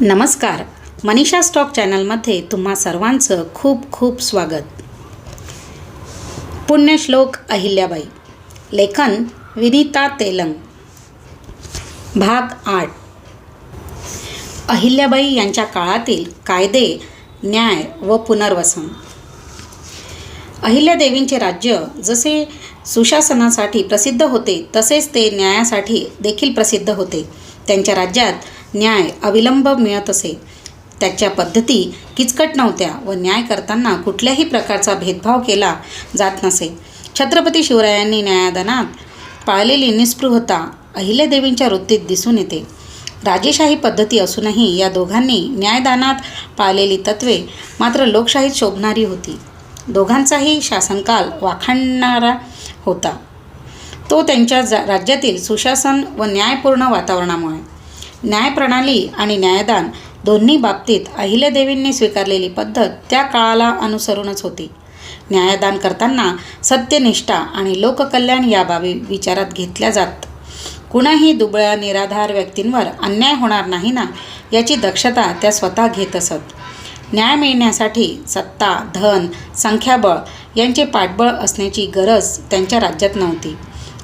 नमस्कार. मनीषा स्टॉक चॅनलमध्ये तुम्हा सर्वांचं खूप खूप स्वागत. पुण्यश्लोक अहिल्याबाई. लेखन विनीता तेलंग. भाग आठ. अहिल्याबाई यांच्या काळातील कायदे न्याय व पुनर्वसन. अहिल्यादेवींचे राज्य जसे सुशासनासाठी प्रसिद्ध होते तसेच ते न्यायासाठी देखील प्रसिद्ध होते. त्यांच्या राज्यात न्याय अविलंब मिळत असे. त्याच्या पद्धती किचकट नव्हत्या व न्याय करताना कुठल्याही प्रकारचा भेदभाव केला जात नसे. छत्रपती शिवरायांनी न्यायदानात पाळलेली निस्पृहता अहिल्यादेवींच्या वृत्तीत दिसून येते. राजेशाही पद्धती असूनही या दोघांनी न्यायदानात पाळलेली तत्वे मात्र लोकशाहीत शोभणारी होती. दोघांचाही शासनकाल वाखाणणारा होता. तो त्यांच्या जा राज्यातील सुशासन व न्यायपूर्ण वातावरणामुळे. न्यायप्रणाली आणि न्यायदान दोन्ही बाबतीत अहिल्यादेवींनी स्वीकारलेली पद्धत त्या काळाला अनुसरूनच होती. न्यायदान करताना सत्यनिष्ठा आणि लोककल्याण या बाबी विचारात घेतल्या जात. कुणाही दुबळ्या निराधार व्यक्तींवर अन्याय होणार नाही ना याची दक्षता त्या स्वतः घेत असत. न्याय मिळण्यासाठी सत्ता धन संख्याबळ यांचे पाठबळ असण्याची गरज त्यांच्या राज्यात नव्हती.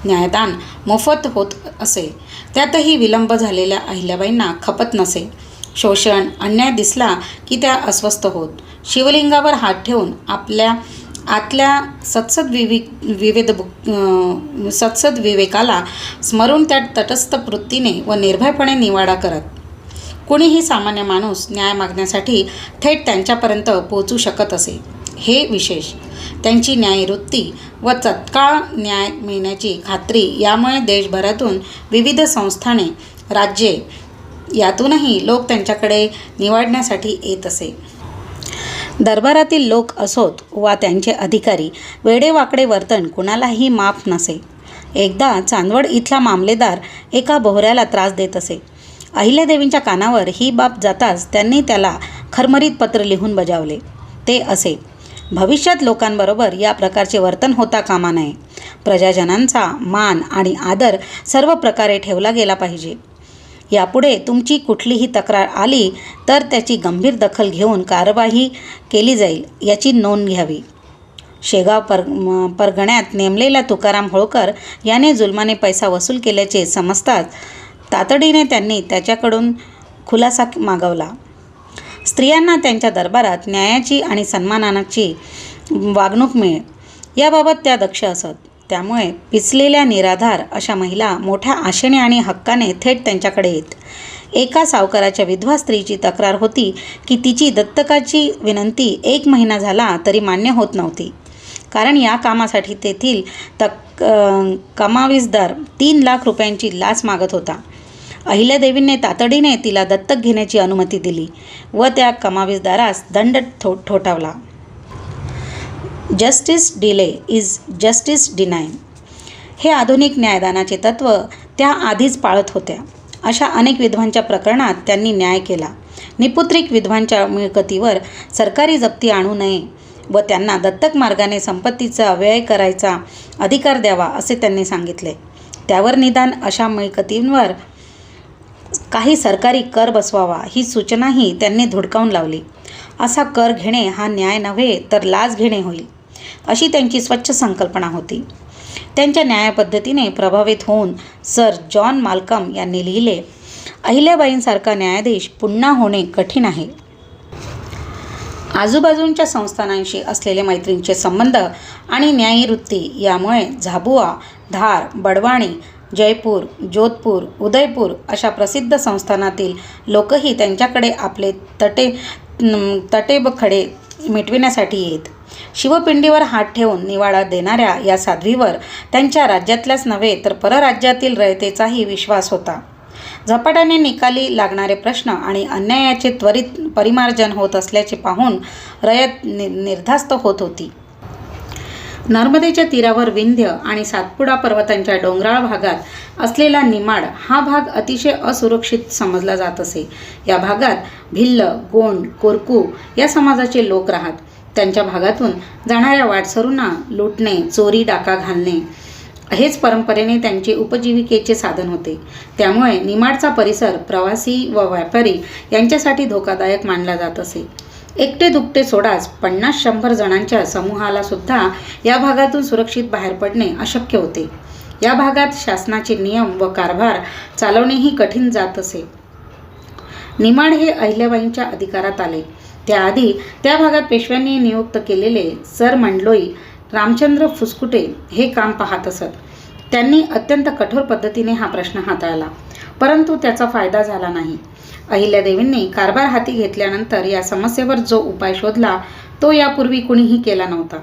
न्यायदान मोफत होत असे. त्यातही विलंब झालेल्या अहिल्याबाईंना खपत नसे. शोषण अन्याय दिसला की त्या अस्वस्थ होत. शिवलिंगावर हात ठेवून आपल्या आतल्या सत्सद विवे विवेद सत्सद विवेकाला स्मरून त्या तटस्थ वृत्तीने व निर्भयपणे निवाडा करत. कुणीही सामान्य माणूस न्याय मागण्यासाठी थेट त्यांच्यापर्यंत पोचू शकत असे. हे विशेष. त्यांची न्यायवृत्ती व तत्काळ न्याय मिळण्याची खात्री यामुळे देशभरातून विविध संस्थाने राज्ये यातूनही लोक त्यांच्याकडे निवडण्यासाठी येत असे. दरबारातील लोक असोत वा त्यांचे अधिकारी वेडेवाकडे वर्तन कुणालाही माफ नसे. एकदा चांदवड इथला मामलेदार एका बोहऱ्याला त्रास देत असे. अहिल्यादेवींच्या कानावर ही बाब जाताच त्यांनी त्याला खरमरीत पत्र लिहून बजावले. ते असे भविष्यात लोकांबरोबर या प्रकारचे वर्तन होता कामा नये. प्रजाजनांचा मान आणि आदर सर्व प्रकारे ठेवला गेला पाहिजे. यापुढे तुमची कुठलीही तक्रार आली तर त्याची गंभीर दखल घेऊन कारवाई केली जाईल याची नोंद घ्यावी. शेगाव पर म- परगण्यात नेमलेला तुकाराम होळकर याने जुलमाने पैसा वसूल केल्याचे समजताच तातडीने त्यांनी त्याच्याकडून खुलासा मागवला. स्त्रियांना त्यांच्या दरबारात न्यायाची आणि सन्मानाची वागणूक मिळेल. याबाबत त्या दक्ष असत. त्यामुळे पिचलेल्या निराधार अशा महिला मोठ्या आशेने आणि हक्काने थेट त्यांच्याकडे येत. एका सावकाराच्या विधवा स्त्रीची तक्रार होती की तिची दत्तकाची विनंती एक महिना झाला तरी मान्य होत नव्हती. कारण या कामासाठी तेथील तक कमावीसदार तीन लाख रुपयांची लाच मागत होता. अहिल्यादेवींनी तातडीने तिला दत्तक घेण्याची अनुमती दिली व त्या कमावीसदारास दंड थो ठोठावला. Justice delay is justice deny हे आधुनिक न्यायदानाचे तत्त्व त्या आधीच पाळत होत्या. अशा अनेक विधवांच्या प्रकरणात त्यांनी न्याय केला. निपुत्रिक विधवांच्या मिळकतीवर सरकारी जप्ती आणू नये व त्यांना दत्तक मार्गाने संपत्तीचा व्यय करायचा अधिकार द्यावा असे त्यांनी सांगितले. त्यावर निदान अशा मिळकतींवर काही सरकारी कर बसवावा ही सूचनाही त्यांनी धुडकावून लावली. असा कर घेणे हा न्याय नव्हे तर लाच घेणे होईल अशी त्यांची स्वच्छ संकल्पना होती. त्यांच्या न्यायपद्धतीने प्रभावित होऊन सर जॉन माल्कम यांनी लिहिले अहिल्याबाईंसारखा न्यायाधीश पुन्हा होणे कठीण आहे. आजूबाजूंच्या संस्थानांशी असलेले मैत्रींचे संबंध आणि न्यायवृत्ती यामुळे झाबुआ धार बडवाणी जयपूर जोधपूर उदयपूर अशा प्रसिद्ध संस्थानातील लोकही त्यांच्याकडे आपले तटे तटेबखडे मिटविण्यासाठी येत. शिवपिंडीवर हात ठेवून निवाडा देणाऱ्या या साध्वीवर त्यांच्या राज्यातल्याच नव्हे तर परराज्यातील रयतेचाही विश्वास होता. झपाट्याने निकाली लागणारे प्रश्न आणि अन्यायाचे त्वरित परिमार्जन होत असल्याचे पाहून रयत नि निर्धास्त होत होती. नर्मदेच्या तीरावर विंध्य आणि सातपुडा पर्वतांच्या डोंगराळ भागात असलेला निमाड हा भाग अतिशय असुरक्षित समजला जात असे. या भागात भिल्ल गोंड कोरकू या समाजाचे लोक राहत. त्यांच्या भागातून जाणाऱ्या वाटसरूंना लुटणे चोरी डाका घालणे हेच परंपरेने त्यांचे उपजीविकेचे साधन होते. त्यामुळे निमाडचा परिसर प्रवासी व व्यापारी यांच्यासाठी धोकादायक मानला जात असे. एकटे दुकटे सोडाच पन्नास शंभर जणांच्या समूहाला सुद्धा या भागातून सुरक्षित बाहेर पडणे अशक्य होते. या भागात शासनाचे नियम व कारभार चालवणेही कठीण जात असे. निमाड हे अहिल्याबाईंच्या अधिकारात आले. त्याआधी त्या भागात पेशव्यांनी नियुक्त केलेले सर मंडलोई रामचंद्र फुसकुटे हे काम पाहत असत. त्यांनी अत्यंत कठोर पद्धतीने हा प्रश्न हाताळला. परंतु त्याचा फायदा झाला नाही. अहिल्यादेवींनी कारभार हाती घेतल्यानंतर या समस्येवर जो उपाय शोधला तो यापूर्वी कुणीही केला नव्हता.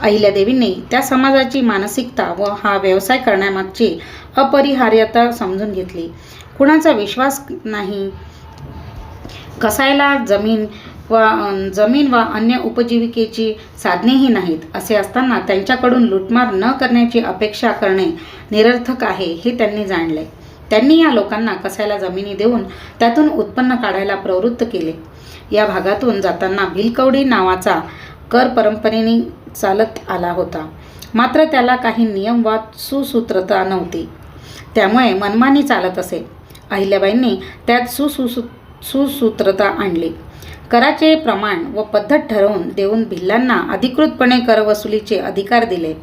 अहिल्यादेवींनी त्या समाजाची मानसिकता व हा व्यवसाय करण्यामागची अपरिहार्यता समजून घेतली. कुणाचा विश्वास नाही. कसायला जमीन व जमीन व अन्य उपजीविकेची साधनेही नाहीत असे असताना त्यांच्याकडून लुटमार न करण्याची अपेक्षा करणे निरर्थक आहे हे त्यांनी जाणले. त्यांनी या लोकांना कसायला जमिनी देऊन त्यातून उत्पन्न काढायला प्रवृत्त केले. या भागातून जाताना भिलकवडी नावाचा कर परंपरेने चालत आला होता. मात्र त्याला काही नियम वा सुसूत्रता नव्हती. त्यामुळे मनमानी चालत असे. अहिल्याबाईंनी त्यात सुसुसू सुसूत्रता आणली. कराचे प्रमाण व पद्धत ठरवून देऊन भिल्लांना अधिकृतपणे करवसुलीचे अधिकार दिले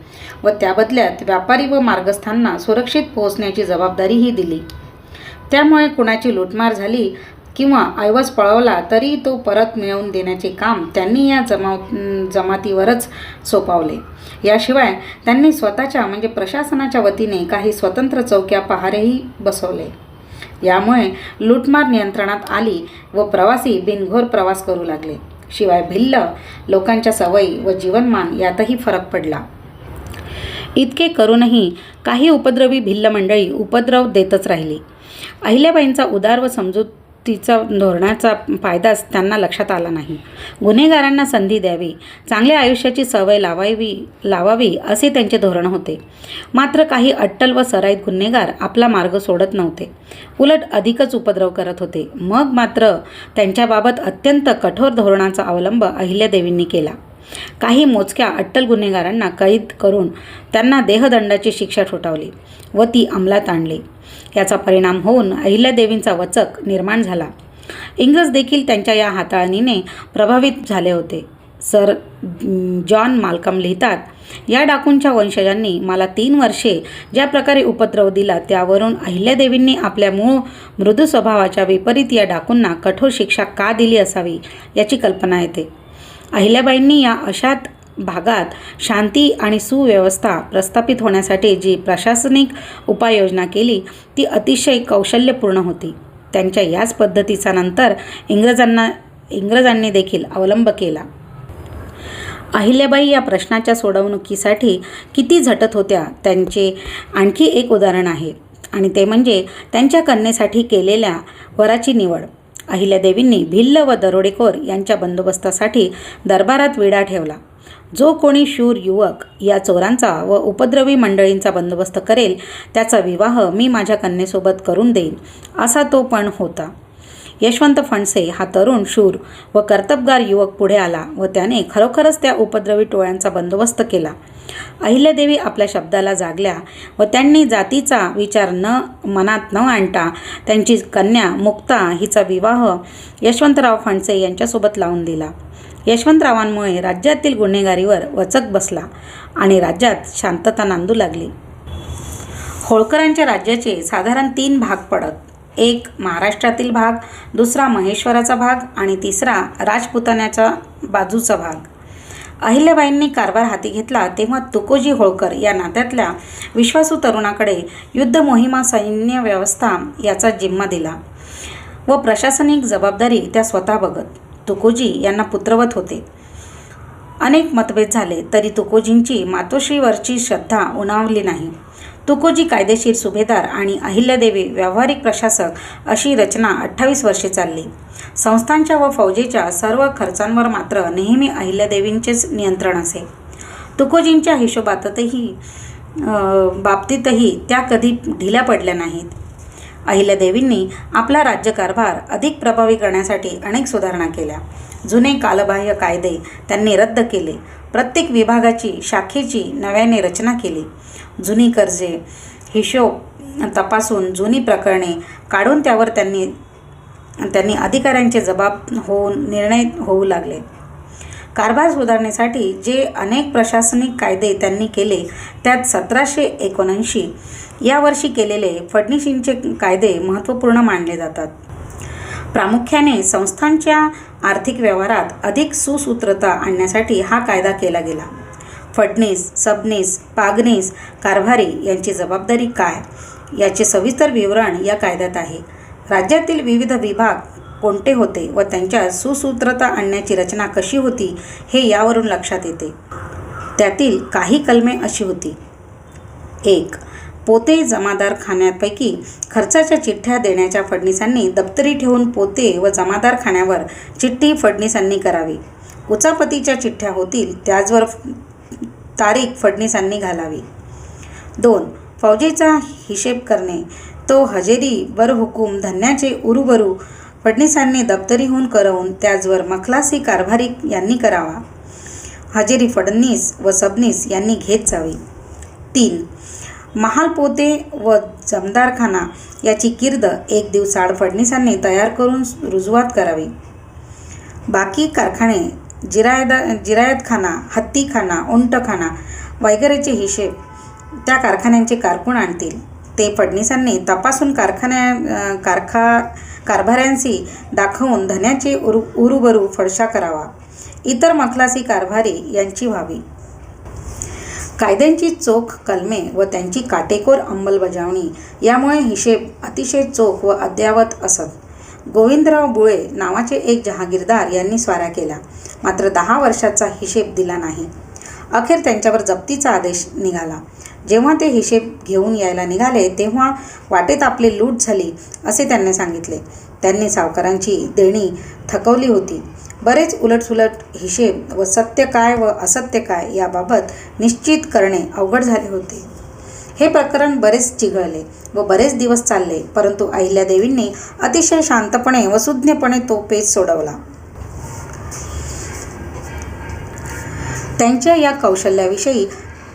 व त्याबदल्यात व्यापारी व मार्गस्थांना सुरक्षित पोहोचण्याची जबाबदारीही दिली. त्यामुळे कुणाची लूटमार झाली किंवा ऐवज पळवला तरी तो परत मिळवून देण्याचे काम त्यांनी या जमाव जमातीवरच सोपावले. याशिवाय त्यांनी स्वतःच्या म्हणजे प्रशासनाच्या वतीने काही स्वतंत्र चौक्या पहारेही बसवले. यामुळे लूटमार नियंत्रणात आली व प्रवासी बिनघोर प्रवास करू लागले. शिवाय भिल्ल लोकांच्या सवयी व जीवनमान यातही फरक पडला. इतके करूनही काही उपद्रवी भिल्ल मंडळी उपद्रव देतच राहिली. अहिल्याबाईंचा उदार व समजूत तिचा धोरणाचा फायदाच त्यांना लक्षात आला नाही. गुन्हेगारांना संधी द्यावी चांगल्या आयुष्याची सवय लावावी लावावी असे त्यांचे धोरण होते. मात्र काही अट्टल व सराईत गुन्हेगार आपला मार्ग सोडत नव्हते. उलट अधिकच उपद्रव करत होते. मग मात्र त्यांच्याबाबत अत्यंत कठोर धोरणाचा अवलंब अहिल्यादेवींनी केला. काही मोजक्या अट्टल गुन्हेगारांना कैद करून त्यांना देहदंडाची शिक्षा ठोठावली व ती अंमलात आणली. याचा परिणाम होऊन अहिल्यादेवींचा वचक निर्माण झाला. इंग्रज देखील त्यांच्या या हाताळणीने प्रभावित झाले होते. सर जॉन मालकम लिहितात या डाकूंच्या वंशजांनी मला तीन वर्षे ज्या प्रकारे उपद्रव दिला त्यावरून अहिल्यादेवींनी आपल्या मूळ मृदू स्वभावाच्या विपरीत या डाकूंना कठोर शिक्षा का दिली असावी याची कल्पना येते. अहिल्याबाईंनी या अशात भागात शांती आणि सुव्यवस्था प्रस्थापित होण्यासाठी जी प्रशासनिक उपाययोजना केली ती अतिशय कौशल्यपूर्ण होती. त्यांच्या याच पद्धतीचा नंतर इंग्रजांना इंग्रजांनी देखील अवलंब केला. अहिल्याबाई या प्रश्नाच्या सोडवणुकीसाठी किती झटत होत्या त्यांचे आणखी एक उदाहरण आहे. आणि ते म्हणजे त्यांच्या कन्येसाठी केलेल्या वराची निवड. अहिल्यादेवींनी भिल्ल व दरोडेखोर यांच्या बंदोबस्तासाठी दरबारात विडा ठेवला. जो कोणी शूर युवक या चोरांचा व उपद्रवी मंडळींचा बंदोबस्त करेल त्याचा विवाह मी माझ्या कन्येसोबत करून देईन असा तो पण होता. यशवंत फणसे हा तरुण शूर व कर्तबगार युवक पुढे आला व त्याने खरोखरच त्या उपद्रवी टोळ्यांचा बंदोबस्त केला. अहिल्यादेवी आपल्या शब्दाला जागल्या व त्यांनी जातीचा विचार न मनात न आणता त्यांची कन्या मुक्ता हिचा विवाह यशवंतराव फणसे यांच्यासोबत लावून दिला. यशवंतरावांमुळे राज्यातील गुन्हेगारीवर वचक बसला आणि राज्यात शांतता नांदू लागली. होळकरांच्या राज्याचे साधारण तीन भाग पडत. एक महाराष्ट्रातील भाग दुसरा महेश्वराचा भाग आणि तिसरा राजपुतान्याचा बाजूचा भाग. अहिल्याबाईंनी कारभार हाती घेतला तेव्हा तुकोजी होळकर या नात्यातल्या विश्वासू तरुणाकडे युद्ध मोहिमा सैन्य व्यवस्था याचा जिम्मा दिला व प्रशासनिक जबाबदारी त्या स्वतः बघत तुकोजी यांना पुत्रवत होते. अनेक मतभेद झाले तरी तुकोजींची मातोश्रीवरची श्रद्धा उणावली नाही. तुकोजी कायदेशीर सुभेदार आणि अहिल्यादेवी व्यावहारिक प्रशासक अशी रचना अठ्ठावीस वर्षे चालली. संस्थांच्या व फौजेच्या सर्व खर्चांवर मात्र नेहमी अहिल्यादेवींचेच नियंत्रण असे. तुकोजींच्या हिशोबातही बाबतीतही त्या कधी ढिल्या पडल्या नाहीत. अहिल्यादेवींनी आपला राज्यकारभार अधिक प्रभावी करण्यासाठी अनेक सुधारणा केल्या. जुने कालबाह्य कायदे त्यांनी रद्द केले. प्रत्येक विभागाची शाखेची नव्याने रचना केली. जुनी कर्जे हिशोब तपासून जुनी प्रकरणे काढून त्यावर त्यांनी त्यांनी अधिकाऱ्यांचे जबाब होऊन निर्णय होऊ लागले. कारभार सुधारण्यासाठी जे अनेक प्रशासनिक कायदे त्यांनी केले त्यात सतराशे एकोणऐंशी यावर्षी केलेले फडणीशींचे कायदे महत्त्वपूर्ण मानले जातात. प्रामुख्याने संस्थांच्या आर्थिक व्यवहारात अधिक सुसूत्रता आणण्यासाठी हा कायदा केला गेला. फडणीस सबनीस पागनीस कारभारी यांची जबाबदारी काय? याचे सविस्तर विवरण या कायद्यात आहे. राज्यातील विविध विभाग कोणते होते व त्यांच्या सुसूत्रता आणण्याची रचना कशी होती हे यावरून लक्षात येते. त्यातील काही कलमे अशी होती. एक पोते जमादार खाण्यापैकी खर्चाच्या चिठ्ठ्या देण्याच्या फडणीसांनी दप्तरी ठेवून पोते व जमादार खाण्यावर चिठ्ठी फडणीसांनी करावी. उचापतीच्या चिठ्ठ्या होतील त्याचवर तारीख फडणीसांनी घालावी. दोन फौजेचा हिशेब करणे. तो हजेरी बर हुकूम धन्याचे उरुबरू फडणीसांनी दप्तरीहून करवून त्याचवर मखलासी कारभारी यांनी करावा. हजेरी फडणीस व सबनीस यांनी घेत जावी. तीन महालपोते व जमदारखाना याची किर्द एक दिवसाआड फडणीसांनी तयार करून रुजवात करावी. बाकी कारखाने जिरायदा जिरायतखाना हत्तीखाना उंटखाना वगैरेचे हिशेब त्या कारखान्यांचे कारकून आणतील. ते फडणीसांनी तपासून कारखान्या कारखा कारभाऱ्यांशी दाखवून धन्याचे उरु उरुबरू फडशा करावा. इतर मखलासी कारभारी यांची व्हावी. कायद्यांची चोख कलमे व त्यांची काटेकोर अंमलबजावणी यामुळे हिशेब अतिशय चोख व अद्यावत असत. गोविंदराव बुळे नावाचे एक जहागीरदार यांनी स्वारा केला. मात्र दहा वर्षाचा हिशेब दिला नाही. अखेर त्यांच्यावर जप्तीचा आदेश निघाला. जेव्हा ते हिशेब घेऊन यायला निघाले तेव्हा वाटेत आपली लूट झाली असे त्यांनी सांगितले. त्यांनी सावकारांची देणी थकवली होती. बरेच उलटसुलट हिशेब व सत्य काय व असत्य काय याबाबत निश्चित करणे अवघड झाले होते. हे प्रकरण बरेच चिघळले व बरेच दिवस चालले परंतु अहिल्यादेवींनी अतिशय शांतपणे व सुज्ञपणे तो पेच सोडवला. त्यांच्या या कौशल्याविषयी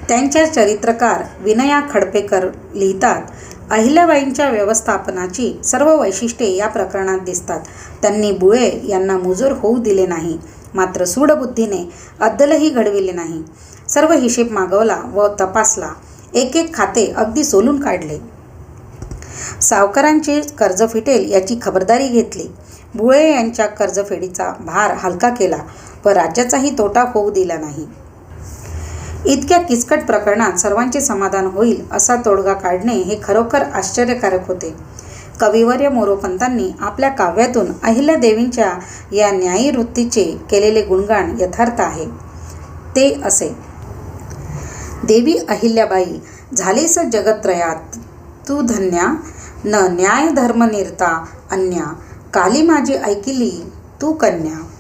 त्यांच्या चरित्रकार विनया खडपेकर लिहितात अहिल्याबाईंच्या व्यवस्थापनाची सर्व वैशिष्ट्ये या प्रकरणात दिसतात. त्यांनी बुळे यांना मुजोर होऊ दिले नाही. मात्र सूडबुद्धीने अद्दलही घडविले नाही. सर्व हिशेब मागवला व तपासला. एक एक खाते अगदी सोलून काढले. सावकारांचे कर्ज फिटेल याची खबरदारी घेतली. बुळे यांच्या कर्जफेडीचा भार हलका केला व राज्याचाही तोटा होऊ दिला नाही. इतक्या किचकट प्रकरणात सर्वांचे समाधान होईल असा तोडगा काढणे हे खरोखर आश्चर्यकारक होते. कविवर्य मोरोपंतांनी आपल्या काव्यातून अहिल्यादेवींच्या या न्यायी वृत्तीचे केलेले गुणगान यथार्थ आहे. ते असे देवी अहिल्याबाई झालीस जगत्रयात तू धन्या न न्याय धर्म निर्ता अन्या काली माझी ऐकिली तू कन्या.